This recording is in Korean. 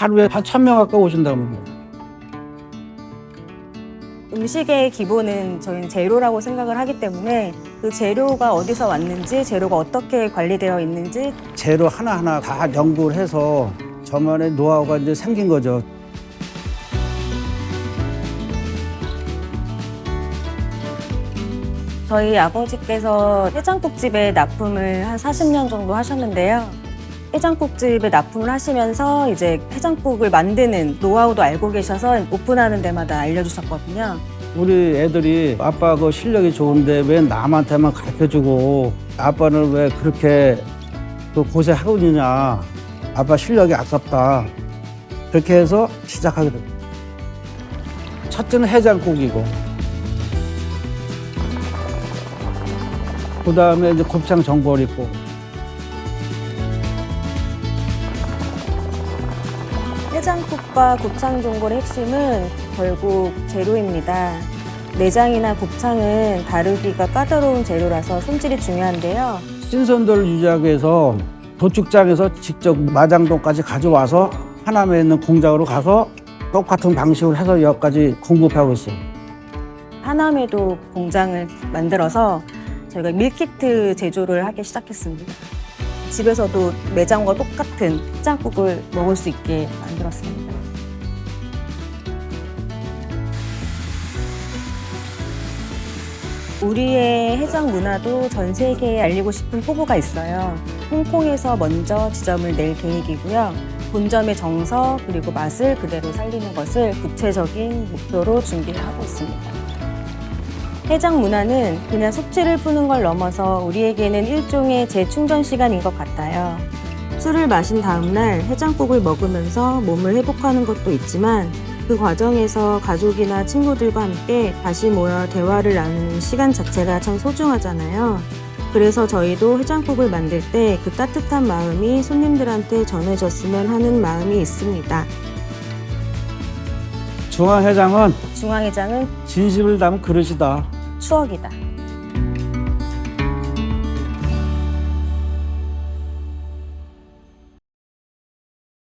하루에 한 천 명 가까이 오신다고. 음식의 기본은 저희는 재료라고 생각을 하기 때문에 그 재료가 어디서 왔는지 재료가 어떻게 관리되어 있는지 재료 하나하나 다 연구를 해서 저만의 노하우가 이제 생긴 거죠. 저희 아버지께서 해장국집에 납품을 한 40년 정도 하셨는데요. 해장국집에 납품을 하시면서 이제 해장국을 만드는 노하우도 알고 계셔서 오픈하는 데마다 알려주셨거든요. 우리 애들이 아빠 그 실력이 좋은데 왜 남한테만 가르쳐주고 아빠는 왜 그렇게 또 고생하고 있느냐. 아빠 실력이 아깝다. 그렇게 해서 시작하게 됩니다. 첫째는 해장국이고 그 다음에 이제 곱창 전골 있고 해장국과 곱창 전골의 핵심은 결국 재료입니다. 내장이나 곱창은 다루기가 까다로운 재료라서 손질이 중요한데요. 신선도를 유지하기 위해서 도축장에서 직접 마장동까지 가져와서 하남에 있는 공장으로 가서 똑같은 방식으로 해서 여기까지 공급하고 있어요. 하남에도 공장을 만들어서 저희가 밀키트 제조를 하기 시작했습니다. 집에서도 매장과 똑같은 해장국을 먹을 수 있게 만들었습니다. 우리의 해장 문화도 전 세계에 알리고 싶은 포부가 있어요. 홍콩에서 먼저 지점을 낼 계획이고요. 본점의 정서 그리고 맛을 그대로 살리는 것을 구체적인 목표로 준비를 하고 있습니다. 해장 문화는 그냥 숙취를 푸는 걸 넘어서 우리에게는 일종의 재충전 시간인 것 같아요. 술을 마신 다음날 해장국을 먹으면서 몸을 회복하는 것도 있지만 그 과정에서 가족이나 친구들과 함께 다시 모여 대화를 나누는 시간 자체가 참 소중하잖아요. 그래서 저희도 해장국을 만들 때 그 따뜻한 마음이 손님들한테 전해졌으면 하는 마음이 있습니다. 중앙회장은 중앙회장은 진심을 담은 그릇이다. 추억이다.